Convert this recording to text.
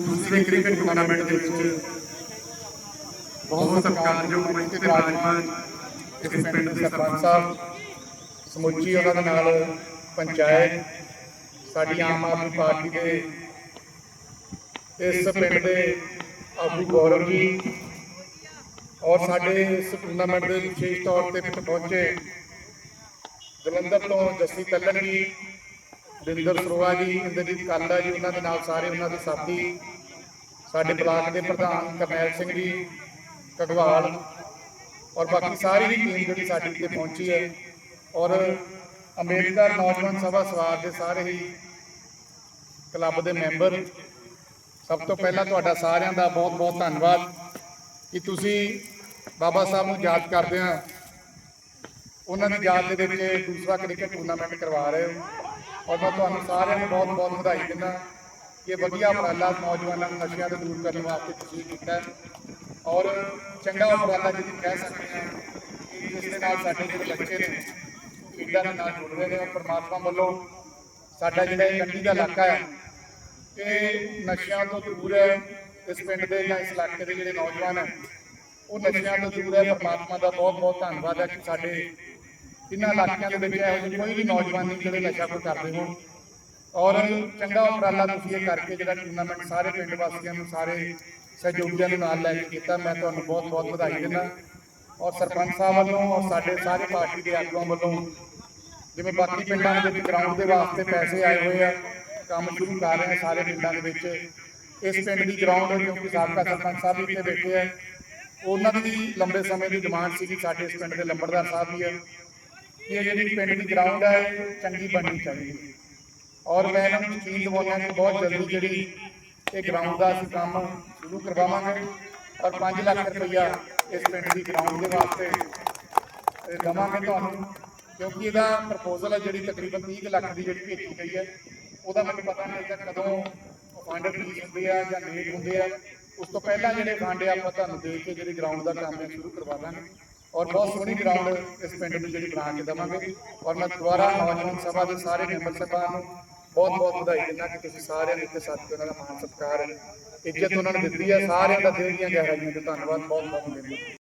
ਦੂਸਰੇ cricket tournament ਦੇ ਵਿੱਚ ਬਹੁਤ ਸਤਿਕਾਰਯੋਗ ਮੰਚ ਤੇ ਵਿਰਾਜਮਾਨ ਇਸ ਪਿੰਡ ਦੇ ਸਰਪੰਚ ਸਾਹਿਬ, ਸਮੁੱਚੀ ਉਹਨਾਂ ਦੇ ਨਾਲ ਪੰਚਾਇਤ, ਸਾਡੀ ਆਮ ਆਦਮੀ ਪਾਰਟੀ ਦੇ ਇਸ ਪਿੰਡ ਦੇ ਆਗੂ ਗੌਰਵ ਜੀ ਔਰ ਸਾਡੇ ਇਸ ਟੂਰਨਾਮੈਂਟ ਦੇ ਵਿਸ਼ੇਸ਼ ਤੌਰ ਤੇ ਪਹੁੰਚੇ ਜਲੰਧਰ ਤੋਂ ਜੱਸੀ ਤੱਲਣ ਜੀ ਦਿੰਦਰ ਸਰੋਆ ਜੀ, ਇੰਦਰਜੀਤ ਕਾਲਾ ਜੀ, ਉਹਨਾਂ ਦੇ ਨਾਲ ਸਾਰੇ ਉਹਨਾਂ ਦੇ ਸਾਥੀ, ਸਾਡੇ ਬਲਾਕ ਦੇ ਪ੍ਰਧਾਨ ਕਰਨੈਲ ਸਿੰਘ ਜੀ ਕਗਵਾਲ ਔਰ ਬਾਕੀ ਸਾਰੀ ਹੀ ਟੀਮ ਜਿਹੜੀ ਸਾਡੀ ਇੱਥੇ ਪਹੁੰਚੀ ਹੈ, ਔਰ ਅੰਬੇਡਕਰ ਨੌਜਵਾਨ ਸਭਾ ਸਵਾਰ ਦੇ ਸਾਰੇ ਹੀ ਕਲੱਬ ਦੇ ਮੈਂਬਰ, ਸਭ ਤੋਂ ਪਹਿਲਾਂ ਤੁਹਾਡਾ ਸਾਰਿਆਂ ਦਾ ਬਹੁਤ ਬਹੁਤ ਧੰਨਵਾਦ ਕਿ ਤੁਸੀਂ ਬਾਬਾ ਸਾਹਿਬ ਨੂੰ ਯਾਦ ਕਰਦੇ ਆ। ਉਹਨਾਂ ਦੀ ਯਾਦ ਦੇ ਵਿੱਚ ਦੂਸਰਾ ਕ੍ਰਿਕਟ ਟੂਰਨਾਮੈਂਟ ਕਰਵਾ ਰਹੇ ਹੋ। ਔਰ ਮੈਂ ਤੁਹਾਨੂੰ ਸਾਰਿਆਂ ਨੂੰ ਬਹੁਤ ਬਹੁਤ ਵਧਾਈ ਦਿੰਦਾ ਕਿ ਵਧੀਆ ਉਪਰਾਲਾ ਨੌਜਵਾਨਾਂ ਨੂੰ ਨਸ਼ਿਆਂ ਤੋਂ ਦੂਰ ਕਰਨ ਵਾਸਤੇ ਤੁਸੀਂ ਕੀਤਾ ਔਰ ਚੰਗਾ ਉਪਰਾਲਾ ਜਿਹਦੀ ਕਹਿ ਸਕਦੇ ਹਾਂ ਜਿਸ ਦੇ ਨਾਲ ਸਾਡੇ ਜਿਹੜੇ ਬੱਚੇ ਨੇ, ਖੇਡਾਂ ਦੇ ਨਾਲ ਜੁੜ ਰਹੇ ਨੇ ਔਰ ਪ੍ਰਮਾਤਮਾ ਵੱਲੋਂ ਸਾਡਾ ਜਿਹੜਾ ਇਹ ਕੰਢੀ ਦਾ ਇਲਾਕਾ ਹੈ, ਇਹ ਨਸ਼ਿਆਂ ਤੋਂ ਦੂਰ ਹੈ। ਇਸ ਪਿੰਡ ਦੇ ਜਾਂ ਇਸ ਇਲਾਕੇ ਦੇ ਜਿਹੜੇ ਨੌਜਵਾਨ ਹੈ, ਉਹ ਨਸ਼ਿਆਂ ਤੋਂ ਦੂਰ ਹੈ। ਪਰਮਾਤਮਾ ਦਾ ਬਹੁਤ ਬਹੁਤ ਧੰਨਵਾਦ ਹੈ ਕਿ ਸਾਡੇ ਇਹਨਾਂ ਇਲਾਕਿਆਂ ਦੇ ਵਿੱਚ ਇਹੋ ਜਿਹੇ ਕੋਈ ਵੀ ਨੌਜਵਾਨ ਨਹੀਂ ਜਿਹੜੇ ਨਸ਼ਾ ਕੋਈ ਕਰਦੇ ਹੋਣ। ਔਰ ਚੰਗਾ ਉਪਰਾਲਾ ਤੁਸੀਂ ਇਹ ਕਰਕੇ ਜਿਹੜਾ ਟੂਰਨਾਮੈਂਟ ਸਾਰੇ ਪਿੰਡ ਵਾਸੀਆਂ ਨੂੰ ਸਾਰੇ ਸਹਿਯੋਗੀਆਂ ਨੂੰ ਨਾਲ ਲੈ ਕੇ ਕੀਤਾ। ਮੈਂ ਤੁਹਾਨੂੰ ਬਹੁਤ ਬਹੁਤ ਵਧਾਈ ਦਿੰਦਾ। ਔਰ ਸਰਪੰਚ ਸਾਹਿਬ ਵੱਲੋਂ ਔਰ ਸਾਡੇ ਸਾਰੇ ਪਾਰਟੀ ਦੇ ਆਗੂਆਂ ਵੱਲੋਂ ਜਿਵੇਂ ਬਾਕੀ ਪਿੰਡਾਂ ਦੇ ਵਿੱਚ ਗਰਾਊਂਡ ਦੇ ਵਾਸਤੇ ਪੈਸੇ ਆਏ ਹੋਏ ਆ ਕੰਮ ਸ਼ੁਰੂ ਕਰ ਰਹੇ ਆ ਸਾਰੇ ਪਿੰਡਾਂ ਦੇ ਵਿੱਚ। ਇਸ ਪਿੰਡ ਦੀ ਗਰਾਊਂਡ ਕਿਉਂਕਿ ਸਾਬਕਾ ਸਰਪੰਚ ਸਾਹਿਬ ਵੀ ਇੱਥੇ ਬੈਠੇ ਆ ਉਹਨਾਂ ਦੀ ਲੰਬੇ ਸਮੇਂ ਦੀ ਡਿਮਾਂਡ ਸੀ ਕਿ ਸਾਡੇ ਇਸ ਪਿੰਡ ਦੇ ਲੰਬੜਦਾਰ ਸਾਹਿਬ ਵੀ ਆ ਇਹ ਜਿਹੜੀ ਪਿੰਡ ਦੀ ਗਰਾਊਂਡ ਹੈ, ਚੰਗੀ ਬਣਨੀ ਚਾਹੀਦੀ ਹੈ। ਔਰ ਮੈਂ ਇਹਨਾਂ ਨੂੰ ਯਕੀਨ ਦਿਵਾਉਣਾ ਕਿ ਬਹੁਤ ਜਲਦੀ ਜਿਹੜੀ ਇਹ ਗਰਾਊਂਡ ਦਾ ਅਸੀਂ ਕੰਮ ਸ਼ੁਰੂ ਕਰਵਾਵਾਂਗੇ ਔਰ 5 ਲੱਖ ਰੁਪਈਆ ਇਸ ਪਿੰਡ ਦੀ ਗਰਾਊਂਡ ਦੇ ਵਾਸਤੇ ਦਵਾਂਗੇ ਤੁਹਾਨੂੰ, ਕਿਉਂਕਿ ਇਹਦਾ ਪ੍ਰਪੋਜ਼ਲ ਹੈ ਜਿਹੜੀ ਤਕਰੀਬਨ 30 ਲੱਖ ਦੀ ਜਿਹੜੀ ਭੇਜੀ ਗਈ ਹੈ, ਉਹਦਾ ਮੈਨੂੰ ਪਤਾ ਨਹੀਂ ਕਿ ਕਦੋਂ ਫੰਡ ਰਿਲੀਜ਼ ਹੁੰਦੇ ਆ ਜਾਂ ਲੇਟ ਹੁੰਦੇ ਆ। ਉਸ ਤੋਂ ਪਹਿਲਾਂ ਜਿਹੜੇ ਫੰਡ ਆ, ਆਪਾਂ ਤੁਹਾਨੂੰ ਦੇ ਕੇ ਜਿਹੜੀ ਗਰਾਊਂਡ ਦਾ ਕੰਮ ਸ਼ੁਰੂ ਕਰਵਾ ਦਾਂਗੇ। ਔਰ ਬਹੁਤ ਸੋਹਣੀ ਗਰਾਊਂਡ ਇਸ ਪਿੰਡ ਨੂੰ ਜਿਹੜੀ ਬਣਾ ਕੇ ਦੇਵਾਂਗੇ। ਔਰ ਮੈਂ ਦੁਬਾਰਾ ਨੌਜਵਾਨ ਸਭਾ ਦੇ ਸਾਰੇ ਮੈਂਬਰ ਸਾਹਿਬਾਨ ਨੂੰ ਬਹੁਤ ਬਹੁਤ ਵਧਾਈ ਦਿੰਦਾ ਕਿ ਤੁਸੀਂ ਸਾਰਿਆਂ ਨੇ ਇੱਥੇ ਸਾਥੀ ਉਹਨਾਂ ਦਾ ਮਾਣ ਸਤਿਕਾਰ, ਇੱਜ਼ਤ ਉਹਨਾਂ ਨੂੰ ਦਿੱਤੀ ਹੈ। ਸਾਰਿਆਂ ਦਾ ਦਿਲ ਦੀਆਂ ਗਹਿਰਾਈਆਂ ਤੋਂ ਧੰਨਵਾਦ। ਬਹੁਤ ਬਹੁਤ ਦਿੰਦਾ